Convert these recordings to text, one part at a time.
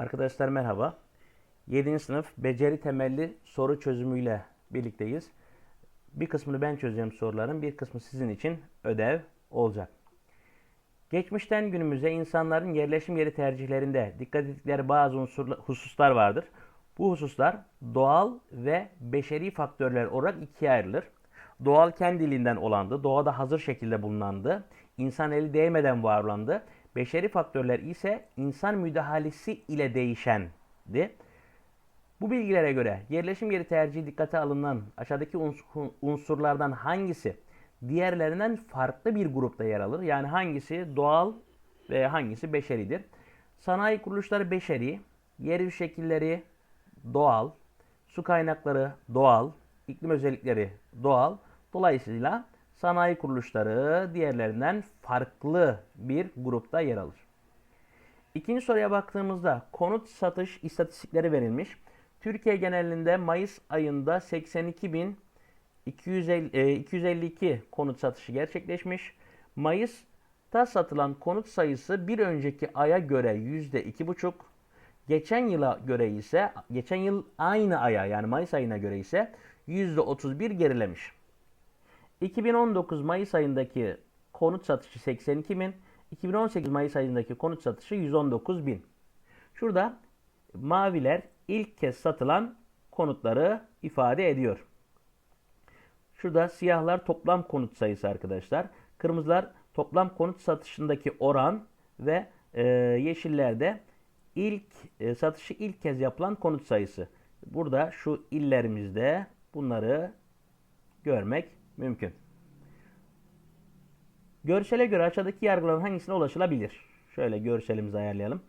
Arkadaşlar merhaba. 7. sınıf beceri temelli soru çözümüyle birlikteyiz. Bir kısmını ben çözeceğim soruların, bir kısmı sizin için ödev olacak. Geçmişten günümüze insanların yerleşim yeri tercihlerinde dikkat ettikleri bazı unsurla- hususlar vardır. Bu hususlar doğal ve beşeri faktörler olarak ikiye ayrılır. Doğal kendiliğinden olandı, doğada hazır şekilde bulunandı, insan eli değmeden var olandı. Beşeri faktörler ise insan müdahalesi ile değişendi. Bu bilgilere göre yerleşim yeri tercihi dikkate alınan aşağıdaki uns- unsurlardan hangisi diğerlerinden farklı bir grupta yer alır? Yani hangisi doğal ve hangisi beşeridir? Sanayi kuruluşları beşeri, yer şekilleri doğal, su kaynakları doğal, iklim özellikleri doğal. Dolayısıyla sanayi kuruluşları diğerlerinden farklı bir grupta yer alır. İkinci soruya baktığımızda konut satış istatistikleri verilmiş. Türkiye genelinde Mayıs ayında 82.252 e, konut satışı gerçekleşmiş. Mayıs'ta satılan konut sayısı bir önceki aya göre %2,5, geçen yıla göre ise geçen yıl aynı aya yani Mayıs ayına göre ise %31 gerilemiş. 2019 Mayıs ayındaki konut satışı 82 bin, 2018 Mayıs ayındaki konut satışı 119 bin. Şurada maviler ilk kez satılan konutları ifade ediyor. Şurada siyahlar toplam konut sayısı arkadaşlar. Kırmızılar toplam konut satışındaki oran ve e, yeşillerde ilk e, satışı ilk kez yapılan konut sayısı. Burada şu illerimizde bunları görmek mümkün. Görsele göre aşağıdaki yargıların hangisine ulaşılabilir? Şöyle görselimizi ayarlayalım.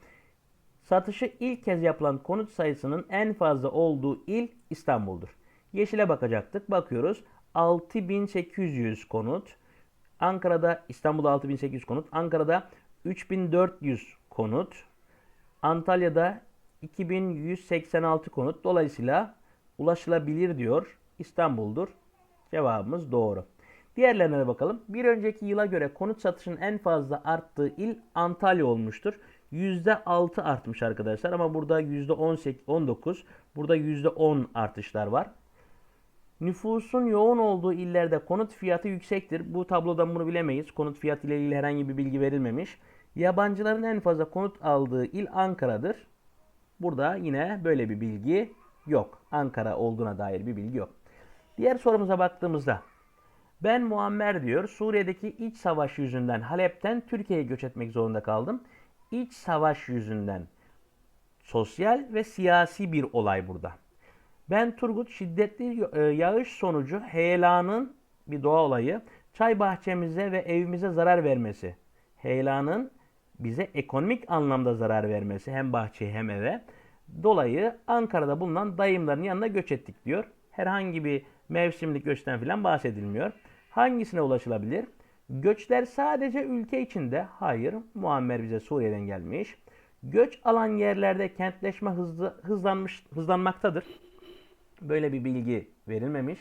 Satışı ilk kez yapılan konut sayısının en fazla olduğu il İstanbul'dur. Yeşile bakacaktık. Bakıyoruz. 6800 konut. Ankara'da İstanbul'da 6800 konut. Ankara'da 3400 konut. Antalya'da 2186 konut. Dolayısıyla ulaşılabilir diyor. İstanbul'dur. Cevabımız doğru. Diğerlerine de bakalım. Bir önceki yıla göre konut satışının en fazla arttığı il Antalya olmuştur. %6 artmış arkadaşlar ama burada %19, burada %10 artışlar var. Nüfusun yoğun olduğu illerde konut fiyatı yüksektir. Bu tablodan bunu bilemeyiz. Konut fiyatı ile ilgili herhangi bir bilgi verilmemiş. Yabancıların en fazla konut aldığı il Ankara'dır. Burada yine böyle bir bilgi yok. Ankara olduğuna dair bir bilgi yok. Diğer sorumuza baktığımızda ben Muammer diyor Suriye'deki iç savaş yüzünden Halep'ten Türkiye'ye göç etmek zorunda kaldım. İç savaş yüzünden sosyal ve siyasi bir olay burada. Ben Turgut şiddetli e, yağış sonucu heyelanın bir doğa olayı çay bahçemize ve evimize zarar vermesi. Heyelanın bize ekonomik anlamda zarar vermesi hem bahçeye hem eve. Dolayı Ankara'da bulunan dayımların yanına göç ettik diyor. Herhangi bir mevsimlik göçten falan bahsedilmiyor. Hangisine ulaşılabilir? Göçler sadece ülke içinde. Hayır. Muammer bize Suriye'den gelmiş. Göç alan yerlerde kentleşme hızlı, hızlanmış, hızlanmaktadır. Böyle bir bilgi verilmemiş.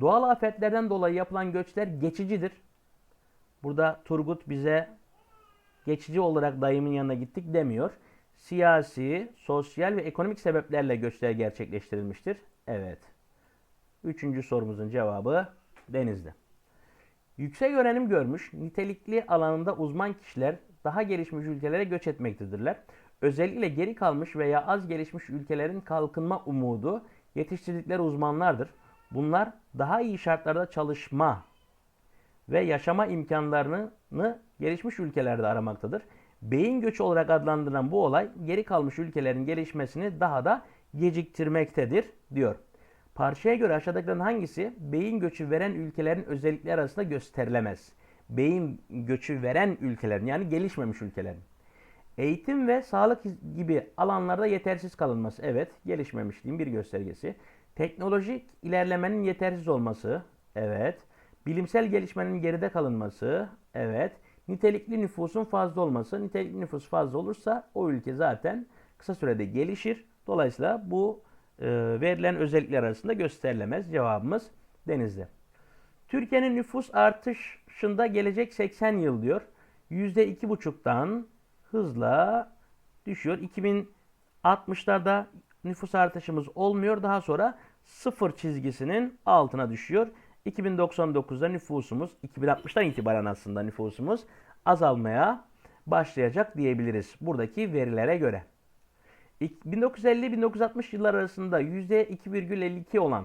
Doğal afetlerden dolayı yapılan göçler geçicidir. Burada Turgut bize geçici olarak dayımın yanına gittik demiyor. Siyasi, sosyal ve ekonomik sebeplerle göçler gerçekleştirilmiştir. Evet. Üçüncü sorumuzun cevabı Denizli. Yüksek öğrenim görmüş, nitelikli alanında uzman kişiler daha gelişmiş ülkelere göç etmektedirler. Özellikle geri kalmış veya az gelişmiş ülkelerin kalkınma umudu yetiştirdikleri uzmanlardır. Bunlar daha iyi şartlarda çalışma ve yaşama imkanlarını gelişmiş ülkelerde aramaktadır. Beyin göçü olarak adlandırılan bu olay geri kalmış ülkelerin gelişmesini daha da geciktirmektedir diyor. Parçaya göre aşağıdakilerin hangisi beyin göçü veren ülkelerin özellikleri arasında gösterilemez? Beyin göçü veren ülkelerin yani gelişmemiş ülkelerin. Eğitim ve sağlık gibi alanlarda yetersiz kalınması evet gelişmemişliğin bir göstergesi. Teknolojik ilerlemenin yetersiz olması evet. Bilimsel gelişmenin geride kalınması evet. Nitelikli nüfusun fazla olması. Nitelikli nüfus fazla olursa o ülke zaten kısa sürede gelişir. Dolayısıyla bu verilen özellikler arasında gösterilemez. Cevabımız Denizli. Türkiye'nin nüfus artışında gelecek 80 yıl diyor. %2,5'tan hızla düşüyor. 60'larda nüfus artışımız olmuyor. Daha sonra sıfır çizgisinin altına düşüyor. 2099'da nüfusumuz 2060'dan itibaren aslında nüfusumuz azalmaya başlayacak diyebiliriz buradaki verilere göre. 1950-1960 yıllar arasında %2,52 olan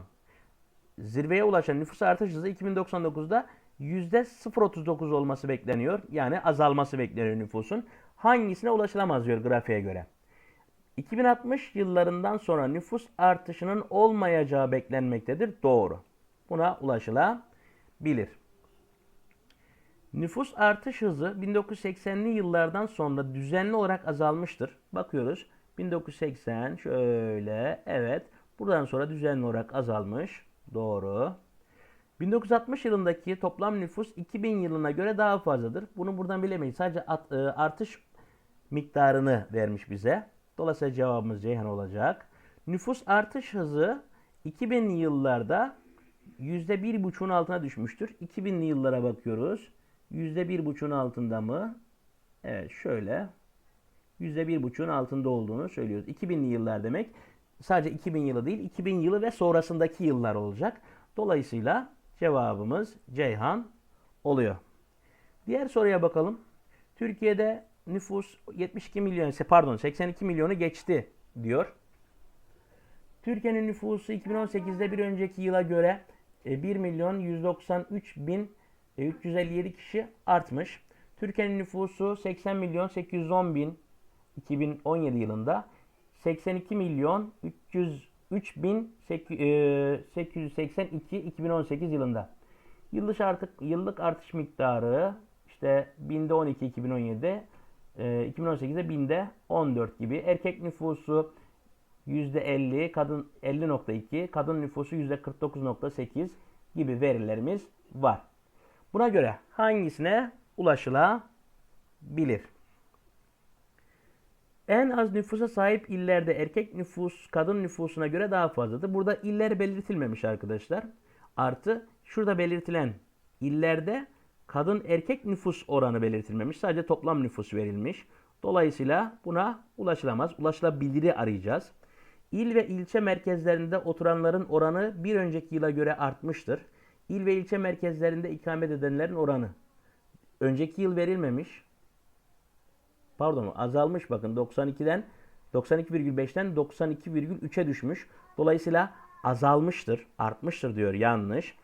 zirveye ulaşan nüfus artış hızı 2099'da %0.39 olması bekleniyor. Yani azalması bekleniyor nüfusun. Hangisine ulaşılamaz diyor grafiğe göre. 2060 yıllarından sonra nüfus artışının olmayacağı beklenmektedir. Doğru. Buna ulaşılabilir. Nüfus artış hızı 1980'li yıllardan sonra düzenli olarak azalmıştır. Bakıyoruz. 1980 şöyle evet. Buradan sonra düzenli olarak azalmış. Doğru. 1960 yılındaki toplam nüfus 2000 yılına göre daha fazladır. Bunu buradan bilemeyiz. Sadece at- e, artış miktarını vermiş bize. Dolayısıyla cevabımız Ceyhan olacak. Nüfus artış hızı 2000'li yıllarda %1,5'un altına düşmüştür. 2000'li yıllara bakıyoruz. %1,5'un altında mı? Evet şöyle. %1,5'un altında olduğunu söylüyoruz. 2000'li yıllar demek sadece 2000 yılı değil 2000 yılı ve sonrasındaki yıllar olacak. Dolayısıyla cevabımız Ceyhan oluyor. Diğer soruya bakalım. Türkiye'de nüfus 72 milyon, pardon 82 milyonu geçti diyor. Türkiye'nin nüfusu 2018'de bir önceki yıla göre e, 1 milyon 193 bin e, 357 kişi artmış. Türkiye'nin nüfusu 80 milyon 810 bin 2017 yılında 82 milyon 303 bin 882 2018 yılında. Yıllık artık yıllık artış miktarı işte binde 12 2017'de e, 2018'de binde 14 gibi. Erkek nüfusu %50, kadın 50.2, kadın nüfusu %49.8 gibi verilerimiz var. Buna göre hangisine ulaşılabilir? En az nüfusa sahip illerde erkek nüfus kadın nüfusuna göre daha fazladır. Burada iller belirtilmemiş arkadaşlar. Artı şurada belirtilen illerde kadın erkek nüfus oranı belirtilmemiş. Sadece toplam nüfus verilmiş. Dolayısıyla buna ulaşılamaz. Ulaşılabiliri arayacağız. İl ve ilçe merkezlerinde oturanların oranı bir önceki yıla göre artmıştır. İl ve ilçe merkezlerinde ikamet edenlerin oranı. Önceki yıl verilmemiş. Pardon azalmış bakın 92'den 92,5'ten 92,3'e düşmüş. Dolayısıyla azalmıştır, artmıştır diyor yanlış.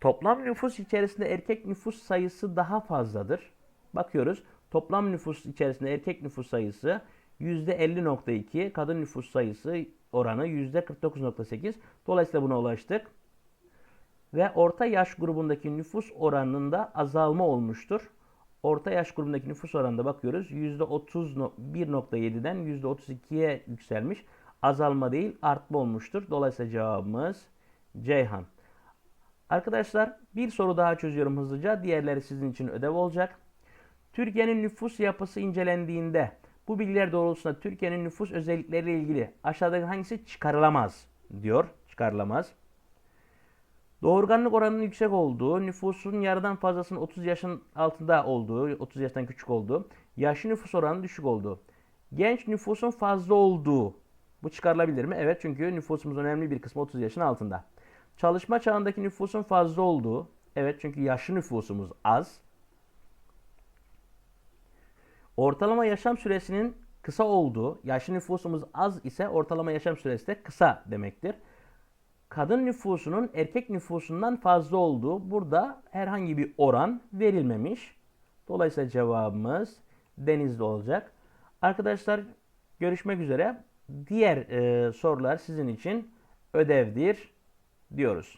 Toplam nüfus içerisinde erkek nüfus sayısı daha fazladır. Bakıyoruz. Toplam nüfus içerisinde erkek nüfus sayısı %50.2, kadın nüfus sayısı oranı %49.8. Dolayısıyla buna ulaştık. Ve orta yaş grubundaki nüfus oranında azalma olmuştur. Orta yaş grubundaki nüfus oranında bakıyoruz. %31.7'den %32'ye yükselmiş. Azalma değil artma olmuştur. Dolayısıyla cevabımız Ceyhan. Arkadaşlar bir soru daha çözüyorum hızlıca. Diğerleri sizin için ödev olacak. Türkiye'nin nüfus yapısı incelendiğinde bu bilgiler doğrultusunda Türkiye'nin nüfus özellikleriyle ilgili aşağıdaki hangisi çıkarılamaz diyor. Çıkarılamaz. Doğurganlık oranının yüksek olduğu, nüfusun yarıdan fazlasının 30 yaşın altında olduğu, 30 yaştan küçük olduğu, yaşlı nüfus oranının düşük olduğu. Genç nüfusun fazla olduğu. Bu çıkarılabilir mi? Evet çünkü nüfusumuzun önemli bir kısmı 30 yaşın altında. Çalışma çağındaki nüfusun fazla olduğu. Evet çünkü yaşlı nüfusumuz az. Ortalama yaşam süresinin kısa olduğu, yaşlı nüfusumuz az ise ortalama yaşam süresi de kısa demektir. Kadın nüfusunun erkek nüfusundan fazla olduğu burada herhangi bir oran verilmemiş. Dolayısıyla cevabımız denizli olacak. Arkadaşlar görüşmek üzere. Diğer e, sorular sizin için ödevdir diyoruz.